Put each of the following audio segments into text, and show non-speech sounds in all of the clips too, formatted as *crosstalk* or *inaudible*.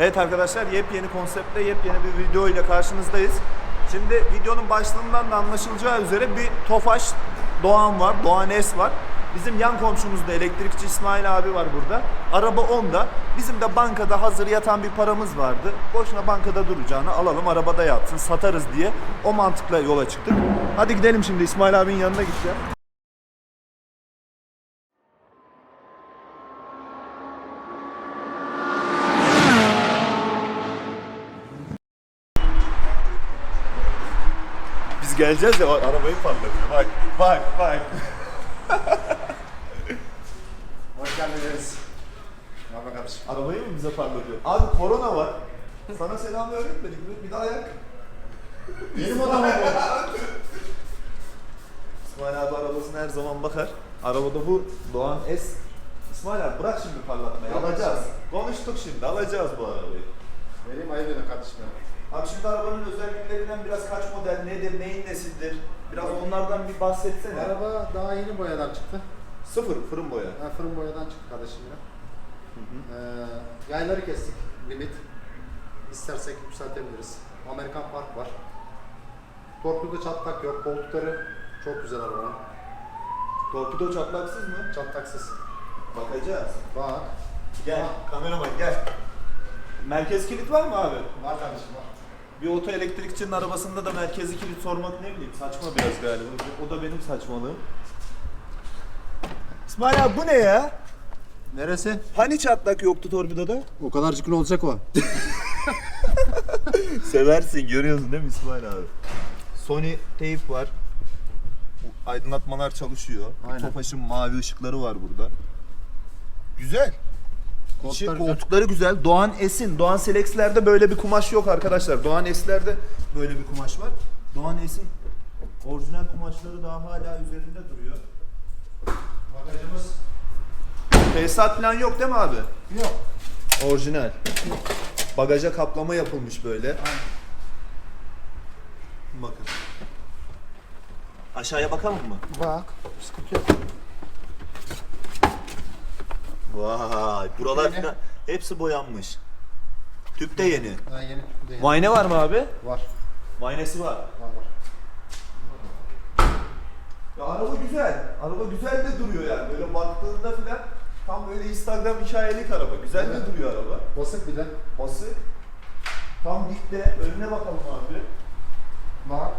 Evet arkadaşlar yepyeni konseptle yepyeni bir video ile karşınızdayız. Şimdi videonun başlığından da anlaşılacağı üzere bir Tofaş Doğan var, Doğan S var. Bizim yan komşumuzda elektrikçi İsmail abi var burada. Araba onda. Bizim de bankada hazır yatan bir paramız vardı. Boşuna bankada duracağını alalım arabada yatsın satarız diye o mantıkla yola çıktık. Hadi gidelim şimdi İsmail abinin yanına gideceğim. Geleceğiz ya arabayı parlatıyor. Bak bak bak. Hoş geldiniz. Merhaba kardeşim. Arabayı mı bize parlatıyor? Abi korona var. Sana selam öğretmedik mi? Bir daha yak. Benim odama bu. İsmail abi arabasına her zaman bakar. Arabada bu Doğan S. İsmail abi bırak şimdi parlatmayı. Alacağız. Konuştuk şimdi. Alacağız bu arabayı. Benim ayıp edin kardeşim. Abi şimdi arabanın özelliklerinden biraz kaç model nedir, neyin nesidir? Biraz onlardan bir bahsetsene. Araba daha yeni boyadan çıktı. Sıfır fırın boya. Ha, fırın boyadan çıktı kardeşim ya. Ee, yayları kestik. Limit. İstersek yükseltebiliriz. Amerikan Park var. Torpido çatlak yok. Koltukları çok güzel araba. Torpido çatlaksız mı? Çatlaksız. Bakacağız. Bak. Gel kameraman gel. Merkez kilit var mı abi? Var kardeşim var. Bir oto elektrikçinin arabasında da merkezi kilit sormak ne bileyim saçma biraz galiba. O da benim saçmalığım. İsmail abi bu ne ya? Neresi? Hani çatlak yoktu torpidoda? O kadarcık ne olacak o? *laughs* Seversin görüyorsun değil mi İsmail abi? Sony teyp var. Bu Aydınlatmalar çalışıyor. Aynen. Tofaş'ın mavi ışıkları var burada. Güzel. Koltuklar güzel. koltukları güzel. Doğan S'in, Doğan Selex'lerde böyle bir kumaş yok arkadaşlar. Doğan S'lerde böyle bir kumaş var. Doğan S'in orijinal kumaşları daha hala üzerinde duruyor. Bagajımız Tesisat falan yok değil mi abi? yok. Orijinal. Bagaja kaplama yapılmış böyle. Bakın. Aşağıya bakalım mı? Bak. Sıkıntı yok. Vay, buralar Yeni. falan hepsi boyanmış. Tüp de yeni. Ha, yeni. Bu da yeni. Mayne var mı abi? Var. Maynesi var. Var var. Ya araba güzel. Araba güzel de duruyor yani. Böyle baktığında falan tam böyle Instagram hikayelik araba. Güzel Evet. de duruyor araba. Basık bir de. Basık. Tam dikte. Önüne bakalım abi. Bak.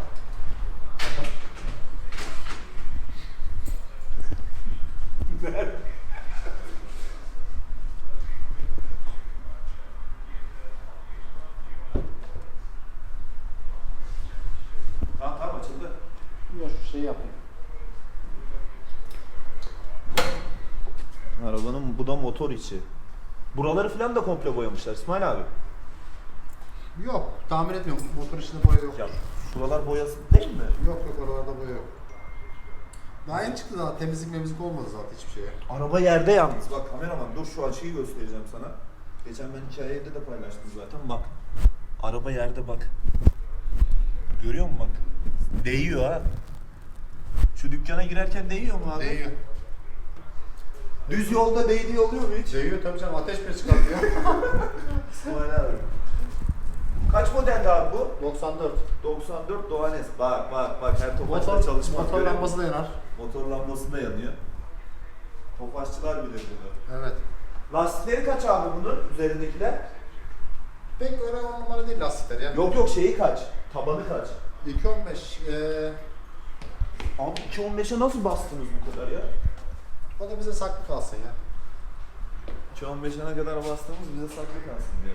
Tamam tamam açıldı. Şu şey yapayım. Arabanın bu da motor içi. Buraları falan da komple boyamışlar İsmail abi. Yok, tahmin etmiyorum. Motor içinde boya yok. Ya şuralar boyası değil mi? Yok yok oralarda boya yok. Daha yeni çıktı daha temizlik memizlik olmadı zaten hiçbir şeye. Araba yerde yalnız. Bak kameraman dur şu açıyı göstereceğim sana. Geçen ben hikayede de paylaştım zaten. Bak. Araba yerde bak. Görüyor musun bak? Değiyor ha. Şu dükkana girerken değiyor mu abi? Değiyor. Düz yolda değdiği oluyor mu hiç? Değiyor tabii canım ateş bile çıkartıyor. *laughs* İsmail abi. Kaç modeldi abi bu? 94. 94 Doğan S. Bak bak bak her Motor, topaçta çalışmak motor görüyor lambası da yanar. Motor lambası da yanıyor. Tofaşçılar bilir bunu. Evet. Lastikleri kaç abi bunun üzerindekiler? Pek öyle on numara değil lastikler ya. Yok yok şeyi kaç? Tabanı kaç? 215. Ee, Abi 2.15'e nasıl bastınız bu kadar ya? o da bize saklı kalsın ya. 2.15'e ne kadar bastığımız bize saklı kalsın diye.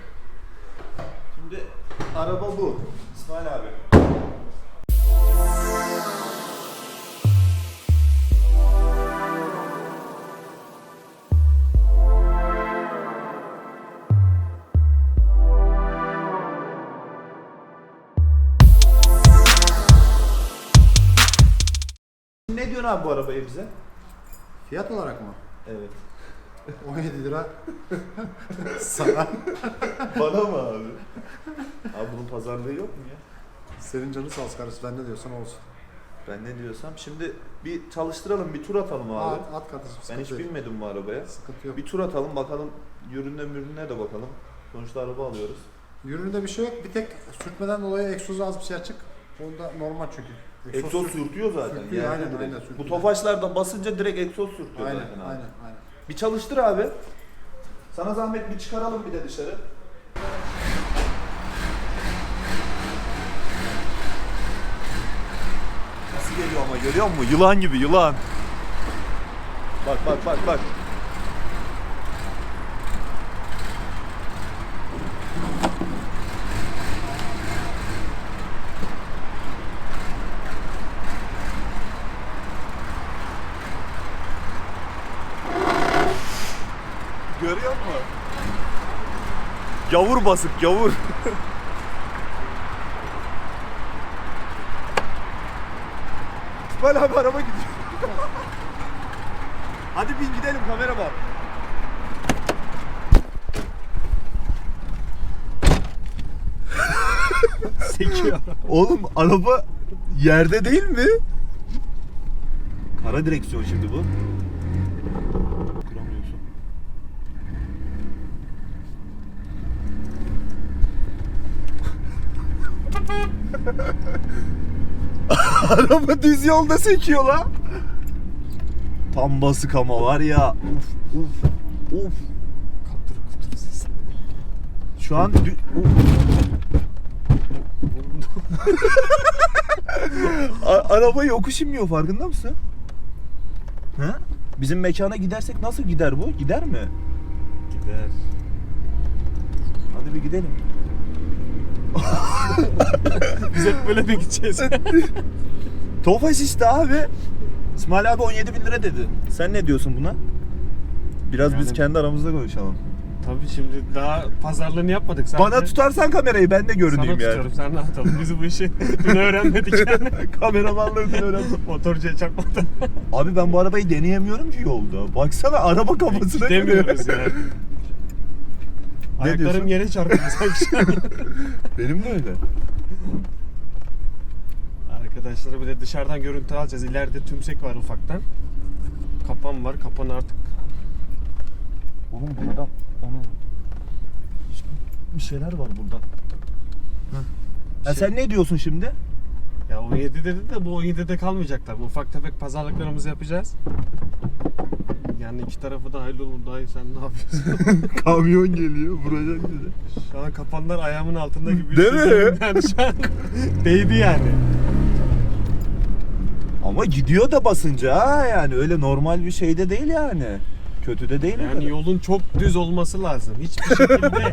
Şimdi araba bu. İsmail abi. Abi bu arabaya bize? Fiyat olarak mı? Evet. *laughs* 17 lira. *laughs* Sana. Bana mı abi? Abi bunun pazarlığı yok mu ya? Senin canı sağ olsun kardeşim. Ben ne diyorsan olsun. Ben ne diyorsam. Şimdi bir çalıştıralım, bir tur atalım abi. At, at kardeşim. ben sıkıntı hiç yok. binmedim bu arabaya. Sıkıntı yok. Bir tur atalım bakalım, yürüne mürüne de bakalım. Sonuçta araba alıyoruz. Yürüründe bir şey yok. Bir tek sürtmeden dolayı egzozu az bir şey açık. Onda normal çünkü. Egzoz sür- sürtüyor zaten. sürtüyor, yani aynen, direkt. aynen, sürtüyor. Bu tofaşlardan basınca direkt egzoz sürtüyor Aynen, zaten abi. aynen, aynen. Bir çalıştır abi. Sana zahmet bir çıkaralım bir de dışarı. Nasıl geliyor ama görüyor musun? Yılan gibi yılan. Bak bak bak bak. Görüyor musun? Gavur basık gavur. İsmail abi araba gidiyor. *laughs* Hadi bin gidelim kamera var. Sekiyor. *laughs* Oğlum araba yerde değil mi? Kara direksiyon şimdi bu. Araba düz yolda sekiyor la. Tam basık ama var ya. Uf uf uf. Kaptır kutur ses. Şu an dü-. A- araba yokuş inmiyor farkında mısın? He? Bizim mekana gidersek nasıl gider bu? Gider mi? Gider. Hadi bir gidelim. Biz hep böyle mi gideceğiz? *laughs* Tofaş işte abi. İsmail abi 17 bin lira dedi. Sen ne diyorsun buna? Biraz biz Yani- kendi aramızda konuşalım. Tabii şimdi daha pazarlığını yapmadık. Sadece Bana tutarsan kamerayı ben de Sana görüneyim yani. tutuyorum. Sen rahat ol. Biz bu işi *laughs* dün öğrenmedik yani. *laughs* Kameramanlığını öğrendim. Motorcuya çakmadan. *laughs* Abi ben bu arabayı deneyemiyorum ki yolda. Baksana araba kafasına Gidemiyoruz giriyor. yani. Ne Ayaklarım diyorsun? yere çarpıyor sanki. Benim de öyle. Arkadaşlar bir de dışarıdan görüntü alacağız. İleride tümsek var ufaktan. Kapan var. Kapan artık Oğlum bu adam onu bir şeyler var burada. Ya Şey- sen ne diyorsun şimdi? Ya 17 dedi de bu 17'de kalmayacaklar. Bu ufak tefek pazarlıklarımızı yapacağız. Yani iki tarafı da hayırlı olur. Dayı sen ne yapıyorsun? *laughs* Kamyon geliyor vuracak bizi. Şu an kapanlar ayağımın altında gibi. Değil mi? *laughs* Yani şu an değdi yani. Ama gidiyor da basınca ha yani öyle normal bir şey de değil yani. Kötü de değil Yani yolun çok düz olması lazım. Hiçbir şekilde. *laughs*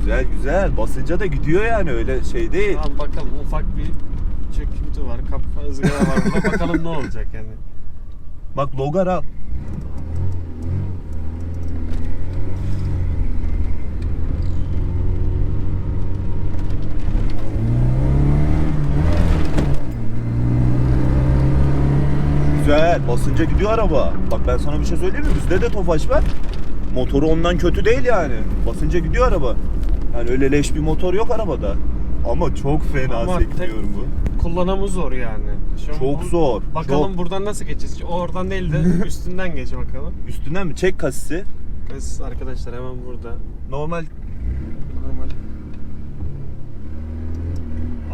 Güzel güzel basınca da gidiyor yani öyle şey değil. Tamam bakalım ufak bir çöküntü var. Kapı ızgara var burada. Bakalım ne olacak yani. Bak logar al. Güzel. Basınca gidiyor araba. Bak ben sana bir şey söyleyeyim mi? Bizde de Tofaş var. Motoru ondan kötü değil yani. Basınca gidiyor araba. Yani öyle leş bir motor yok arabada. Ama çok fena Ama sektiriyorum tek- bu. Kullanımı zor yani. Şu Çok bu- zor, Bakalım çok. buradan nasıl geçeceğiz? O oradan değil de *laughs* üstünden geç bakalım. Üstünden mi? Çek kasisi. Kız arkadaşlar hemen burada. Normal Normal.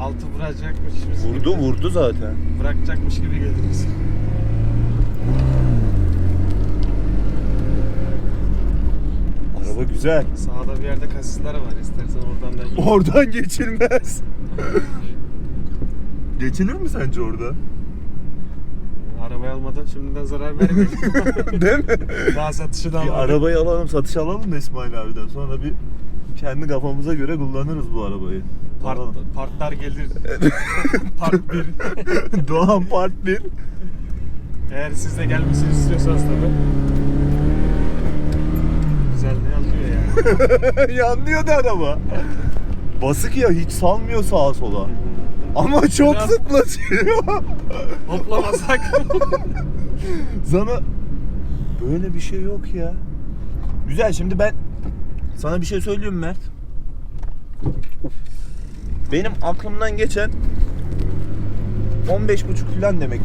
Altı vuracakmış gibi. vurdu vurdu zaten. Bırakacakmış gibi geldi bize. Araba güzel. Sağda bir yerde kasisler var istersen oradan da *laughs* Oradan geçilmez. *laughs* Geçilir mi sence orada? Arabayı almadan şimdiden zarar vermeyin. *laughs* Değil mi? Daha satışı da Bir var. arabayı alalım, satış alalım da İsmail abiden. Sonra bir kendi kafamıza göre kullanırız bu arabayı. Part, Alalım. partlar gelir. Part 1. Doğan Part 1. Eğer siz de gelmesini istiyorsanız tabi. Güzel de yanlıyor yani. *laughs* Yanlıyor da araba. Basık ya hiç salmıyor sağa sola. Ama çok Biraz- zıplatıyor. *laughs* Hoplamasak. *laughs* Sana böyle bir şey yok ya. Güzel şimdi ben sana bir şey söyleyeyim Mert. Benim aklımdan geçen 15.5 falan demek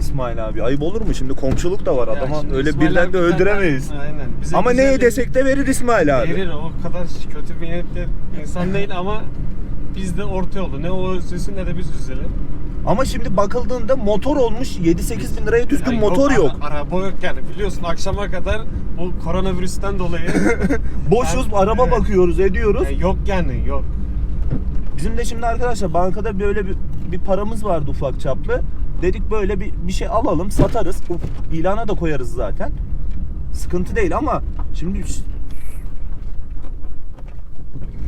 İsmail abi. Ayıp olur mu? Şimdi komşuluk da var Ya adama. şimdi Öyle İsmail birden abi de zaten- öldüremeyiz. Aynen. Bize Ama güzel neye desek de verir İsmail abi. Verir o kadar kötü bir niyetli insan değil ama biz de orta yolda. Ne o üzülsün ne de biz üzülelim. Ama şimdi bakıldığında motor olmuş 7-8 bin liraya düzgün Yani motor yok. ara- araba yok yani biliyorsun akşama kadar bu koronavirüsten dolayı *laughs* Boşuz Ben- araba Evet. bakıyoruz ediyoruz. yani yok yani yok. Bizim de şimdi arkadaşlar bankada böyle bir, bir paramız vardı ufak çaplı. Dedik böyle bir, bir şey alalım satarız. Uf, İlana da koyarız zaten. Sıkıntı değil ama şimdi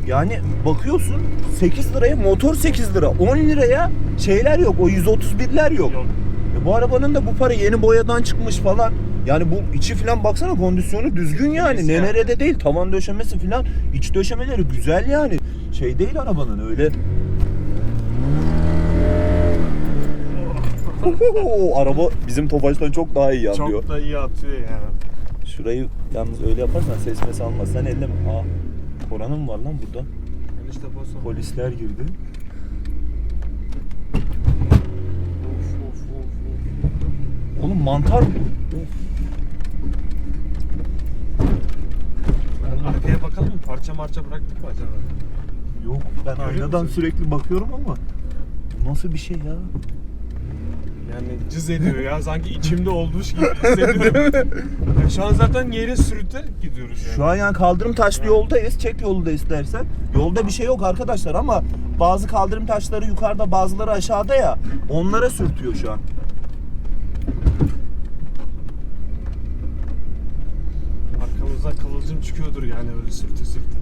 yani bakıyorsun 8 liraya motor 8 lira 10 liraya şeyler yok o 131'ler yok. Yok. E bu arabanın da bu para yeni boyadan çıkmış falan. Yani bu içi falan baksana kondisyonu düzgün yani. Temiz Ne yani. nerede değil. Tavan döşemesi falan. iç döşemeleri güzel yani. Şey değil arabanın öyle. Araba bizim Tofaş'tan çok daha iyi yanlıyor. Çok da iyi atıyor yani. Şurayı yalnız öyle yaparsan ses mes almaz. Sen elleme. Aa, Koran'ın mı var lan burada? Enişte bas o. Polisler girdi. Of of of of. Oğlum mantar mı? Ben arkaya bakalım mı? Parça marça bıraktık mı acaba? Yok ben Görüyor aynadan musun? sürekli bakıyorum ama bu nasıl bir şey ya? Yani cız ediyor ya sanki içimde olmuş gibi hissediyorum. *laughs* Ya şu an zaten yere sürüterek gidiyoruz yani. Şu an yani kaldırım taşlı yoldayız. Çek yolu da istersen. Yolda bir şey yok arkadaşlar ama bazı kaldırım taşları yukarıda bazıları aşağıda ya. Onlara sürtüyor şu an. Arkamızdan kıvılcım çıkıyordur yani öyle sürte sürte.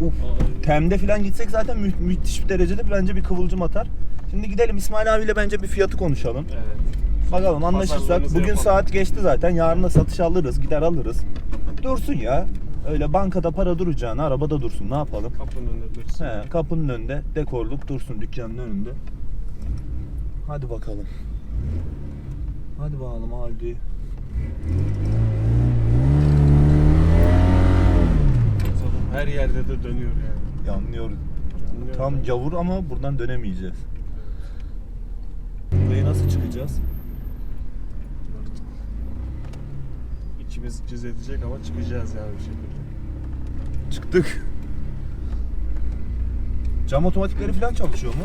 Uf. Temde falan gitsek zaten mü- müthiş bir derecede bence bir kıvılcım atar. Şimdi gidelim İsmail abiyle bence bir fiyatı konuşalım. Evet. Bakalım anlaşırsak. Bugün yapalım. saat geçti zaten. Yarına satış alırız. Gider alırız. Dursun ya. Öyle bankada para duracağına arabada dursun. Ne yapalım? Kapının önünde dursun. He, kapının önünde dekorluk dursun dükkanın önünde. Hadi bakalım. Hadi bakalım. Zaten Her yerde de dönüyor yani. Dönüyor. Tam gavur ama buradan dönemeyeceğiz. Burayı nasıl çıkacağız? Artık. İçimiz cız edecek ama çıkacağız yani bir şekilde. Çıktık. Cam otomatikleri falan çalışıyor mu?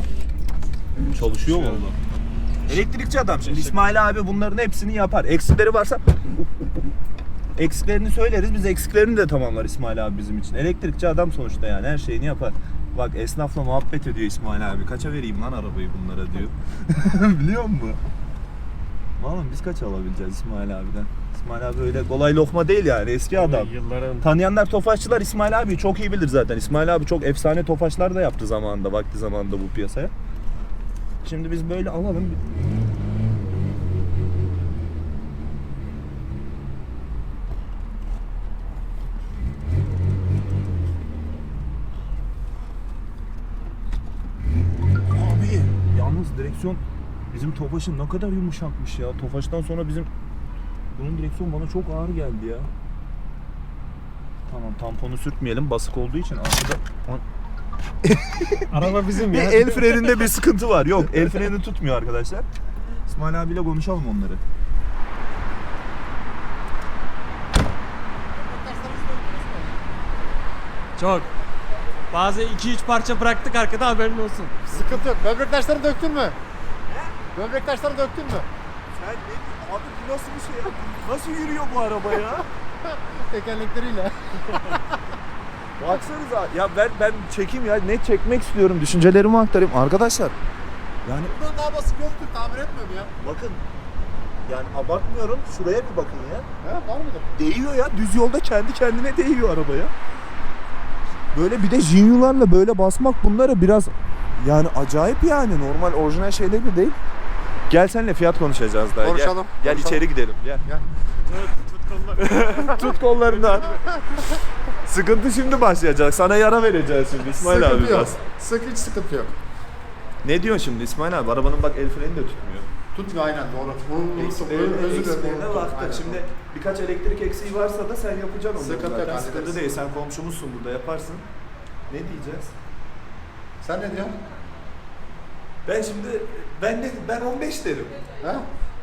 Çalışıyor valla. Elektrikçi adam şimdi Teşekkür- İsmail abi bunların hepsini yapar. Eksikleri varsa eksiklerini söyleriz. Biz eksiklerini de tamamlar İsmail abi bizim için. Elektrikçi adam sonuçta yani her şeyini yapar. Bak esnafla muhabbet ediyor İsmail abi. Kaça vereyim lan arabayı bunlara diyor. *laughs* Biliyor musun? Oğlum biz kaç alabileceğiz İsmail abiden? İsmail abi öyle kolay lokma değil yani eski adam. Yılların Tanıyanlar Tofaşçılar İsmail abi çok iyi bilir zaten. İsmail abi çok efsane Tofaşlar da yaptı zamanında, vakti zamanında bu piyasaya. Şimdi biz böyle alalım. Abi yalnız direksiyon bizim Tofaş'ın ne kadar yumuşakmış ya. Tofaş'tan sonra bizim bunun direksiyon bana çok ağır geldi ya. Tamam tamponu sürtmeyelim basık olduğu için arkada *laughs* araba bizim bir ya. *laughs* el freninde bir sıkıntı var. Yok el freni tutmuyor arkadaşlar. İsmail abiyle konuşalım onları. Çok. Bazı 2-3 parça bıraktık arkada haberin olsun. Sıkıntı yok. Böbrek taşlarını döktün mü? Böbrek taşlarını döktün mü? Sen ne abi bu nasıl bir şey ya? Nasıl yürüyor bu araba ya? *laughs* Tekerlekleriyle. *laughs* Baksanıza ya ben ben çekeyim ya ne çekmek istiyorum düşüncelerimi aktarayım arkadaşlar. Yani Bundan daha basit yoktur. Tamir etmiyor mu ya? bakın yani abartmıyorum şuraya bir bakın ya. He var mıdır? Değiyor ya düz yolda kendi kendine değiyor arabaya. Böyle bir de jinyularla böyle basmak bunları biraz yani acayip yani normal orijinal şeyler gibi değil. Gel senle fiyat konuşacağız daha. Konuşalım, Gel, gel konuşalım. içeri gidelim. Gel. Gel. Tut kolları. *laughs* Tut kollarından. Sıkıntı şimdi başlayacak. Sana yara vereceğiz şimdi İsmail sıkıntı abi yok. biraz. Sık hiç sıkıntı yok. Ne diyorsun şimdi İsmail abi? Arabanın bak el freni de tutmuyor. Tutmuyor aynen doğru. Özür dilerim. baktık. Şimdi birkaç elektrik eksiği varsa da sen yapacaksın onları Sıkıntı yok. Sıkıntı değil. Sen komşumuzsun burada yaparsın. Ne diyeceğiz? Sen ne diyorsun? Ben şimdi ben de ben 15 derim. He?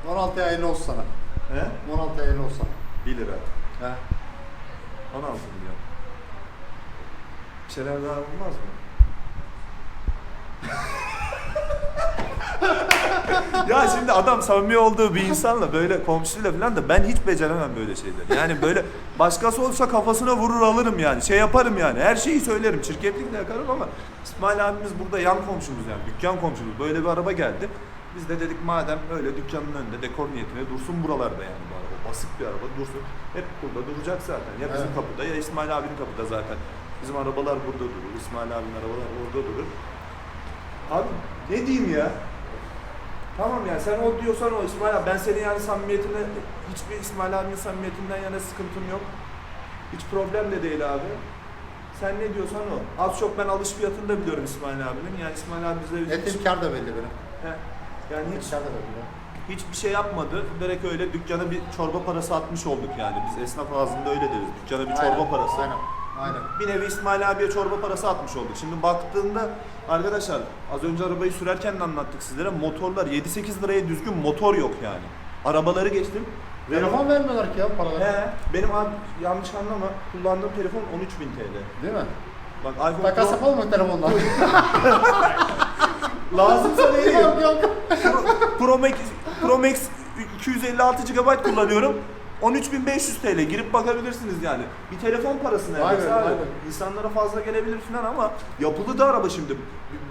16'ya 50 olsun sana. He? 16'ya 50 olsun 1 lira. sana. He. 16 milyon. Bir şeyler daha olmaz mı? *laughs* *laughs* ya şimdi adam samimi olduğu bir insanla böyle komşuyla falan da ben hiç beceremem böyle şeyleri. Yani böyle başkası olsa kafasına vurur alırım yani. Şey yaparım yani. Her şeyi söylerim. Çirkeflik de yakarım ama İsmail abimiz burada yan komşumuz yani. Dükkan komşumuz. Böyle bir araba geldi. Biz de dedik madem öyle dükkanın önünde dekor niyetine dursun buralarda yani bu araba. Basık bir araba dursun. Hep burada duracak zaten. Ya bizim Evet. kapıda ya İsmail abinin kapıda zaten. Bizim arabalar burada durur. İsmail abinin arabalar orada durur. Abi ne diyeyim ya? Tamam yani sen o diyorsan o İsmail abi ben senin yani samimiyetine hiçbir İsmail abinin samimiyetinden yana sıkıntım yok. Hiç problem de değil abi. Sen ne diyorsan o. Az çok ben alış fiyatını da biliyorum İsmail abinin. Yani İsmail abi bize bizim Etim kar da belli benim. He. yani hiç kar da belli. hiçbir şey yapmadı. Direkt öyle dükkana bir çorba parası atmış olduk yani. Biz esnaf ağzında öyle deriz. Dükkana bir çorba Aynen, parası. Aynen. Aynen. Bir nevi İsmail abiye çorba parası atmış olduk. Şimdi baktığında arkadaşlar az önce arabayı sürerken de anlattık sizlere. Motorlar 7-8 liraya düzgün motor yok yani. Arabaları geçtim. Telefon vermiyorlar ki ya paraları. He, benim abi yanlış anlama kullandığım telefon 13.000 TL. Değil mi? Bak iPhone Takas Pro, yapalım mı telefonla? *laughs* lazımsa vereyim. yok yok. Pro, Pro Max, Pro Max 256 GB kullanıyorum. 13.500 TL girip bakabilirsiniz yani. Bir telefon parası neredeyse Aynen, abi. aynen. İnsanlara fazla gelebilir falan ama yapılı da araba şimdi.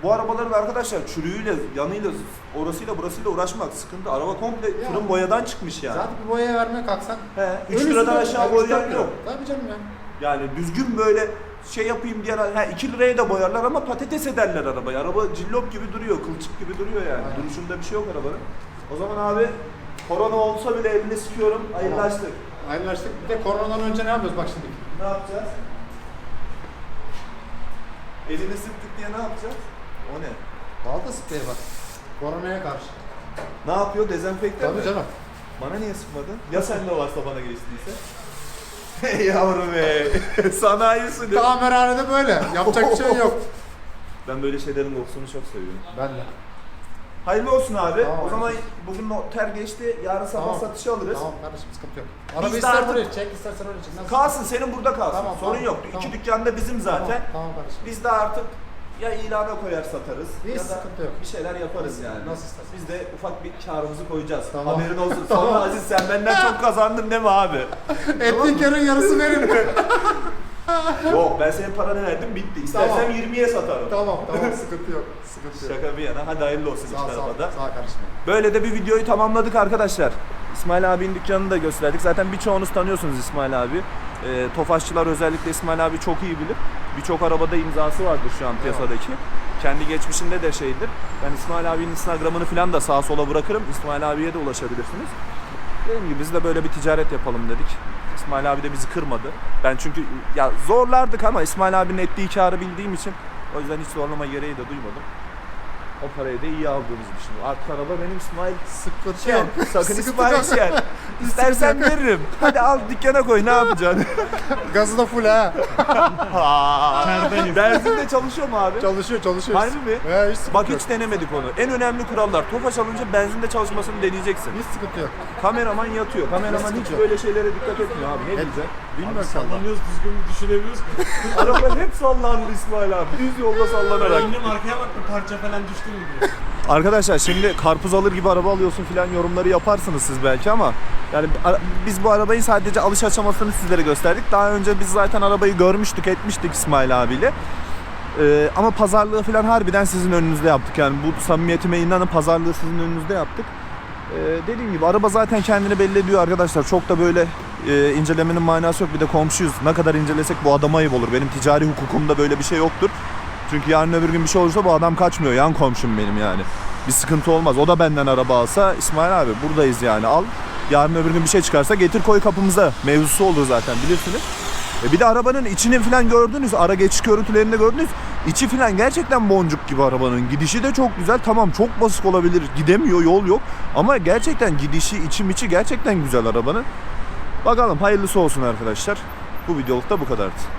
Bu arabaların arkadaşlar çürüğüyle, yanıyla, orasıyla burasıyla uğraşmak sıkıntı. Araba komple Ya. fırın boyadan çıkmış yani. Zaten bir boyaya vermeye kalksan. He, 3 ölüsün liradan aşağı üç, boyayan dört lira. yok. Tabii canım ya. Yani düzgün böyle şey yapayım diye ha 2 liraya da boyarlar ama patates ederler arabayı. Araba cillop gibi duruyor, kılçık gibi duruyor yani. Aynen. Duruşunda bir şey yok arabanın. O zaman abi korona olsa bile elini sıkıyorum. Hayırlaştık. Aynılaştık. Bir de koronadan önce ne yapıyoruz bak şimdi. Ne yapacağız? Elini sıktık diye ne yapacağız? O ne? Balta spreye bak. Koronaya karşı. Ne yapıyor? Dezenfekte mi? Tabii canım. Bana niye sıkmadın? Ya sende varsa bana geçtiyse? *laughs* Hey yavrum hey. *laughs* Sanayisin. Tamirhanede böyle. Yapacak bir şey yok. *laughs* Ben böyle şeylerin kokusunu çok seviyorum. Ben de. Hayırlı olsun abi. Tamam o zaman kardeşim. bugün noter geçti. Yarın sabah Tamam. satışa alırız. Tamam kardeşim sıkıntı yok. Araba ister buraya çek istersen öyle çek. Nasıl? Kalsın senin burada kalsın. Tamam, Sorun tamam, yok. tamam. İki dükkan da bizim zaten. Tamam, tamam kardeşim. Biz de artık ya ilana koyar satarız Hiç ya da sıkıntı yok. bir şeyler yaparız yani. Nasıl istersen. Biz de ufak bir karımızı koyacağız. Tamam. Haberin olsun. *laughs* Sonra Aziz sen benden çok kazandın mi abi? *laughs* Etli karın yarısı verin. *laughs* *laughs* yok ben senin paranı verdim bitti. İstersem Tamam. 20'ye satarım. tamam tamam *laughs* sıkıntı yok. Sıkıntı yok. Şaka bir yana. Hadi hayırlı olsun Sağ ol sağ tarafa da. Sağ kardeşim. Böyle de bir videoyu tamamladık arkadaşlar. İsmail abinin dükkanını da gösterdik. Zaten birçoğunuz tanıyorsunuz İsmail abi. Ee, Tofaşçılar özellikle İsmail abi çok iyi bilir. Birçok arabada imzası vardır şu an piyasadaki. Kendi geçmişinde de şeydir. Ben İsmail abinin Instagram'ını falan da sağa sola bırakırım. İsmail abiye de ulaşabilirsiniz. Dediğim gibi biz de böyle bir ticaret yapalım dedik. İsmail abi de bizi kırmadı. Ben çünkü ya zorlardık ama İsmail abinin ettiği karı bildiğim için o yüzden hiç zorlama gereği de duymadım. O parayı da iyi aldığımızı düşünüyorum. Artık araba benim İsmail Sıkıntı Şen. yok. Sakın Sıkıntı İsmail yok. *laughs* İstersen veririm. Hadi al dükkana koy ne yapacaksın? *laughs* Gazı da full ha. Kerdayız. Benzin de çalışıyor mu abi? Çalışıyor çalışıyor. Harbi mi? He hiç sıkıntı Bak yok. hiç denemedik onu. En önemli kurallar. Tofaş alınca benzinde çalışmasını deneyeceksin. Hiç sıkıntı yok. Kameraman yatıyor. Kameraman Sıkıntı hiç yok. böyle şeylere dikkat etmiyor abi. Ne diyeceksin? Bilmiyorum sen Sallanıyoruz düzgün düşünebiliyoruz ki. *laughs* Araba hep sallandı İsmail abi. Düz yolda sallanarak. Önüm arkaya bak bir parça falan düştü. *laughs* Arkadaşlar şimdi karpuz alır gibi araba alıyorsun filan yorumları yaparsınız siz belki ama yani biz bu arabayı sadece alış aşamasını sizlere gösterdik. Daha önce biz zaten arabayı görmüştük, etmiştik İsmail abiyle. Ee, ama pazarlığı filan harbiden sizin önünüzde yaptık. Yani bu samimiyetime inanın pazarlığı sizin önünüzde yaptık. Ee, dediğim gibi araba zaten kendini belli ediyor arkadaşlar. Çok da böyle e, incelemenin manası yok. Bir de komşuyuz. Ne kadar incelesek bu adama ayıp olur. Benim ticari hukukumda böyle bir şey yoktur. Çünkü yarın öbür gün bir şey olursa bu adam kaçmıyor. Yan komşum benim yani. Bir sıkıntı olmaz. O da benden araba alsa İsmail abi buradayız yani al. Yarın öbür gün bir şey çıkarsa getir koy kapımıza. Mevzusu olur zaten bilirsiniz. E bir de arabanın içini falan gördünüz. Ara geçiş görüntülerini de gördünüz. İçi falan gerçekten boncuk gibi arabanın. Gidişi de çok güzel. Tamam çok basık olabilir. Gidemiyor yol yok. Ama gerçekten gidişi içim içi gerçekten güzel arabanın. Bakalım hayırlısı olsun arkadaşlar. Bu videoluk da bu kadardı.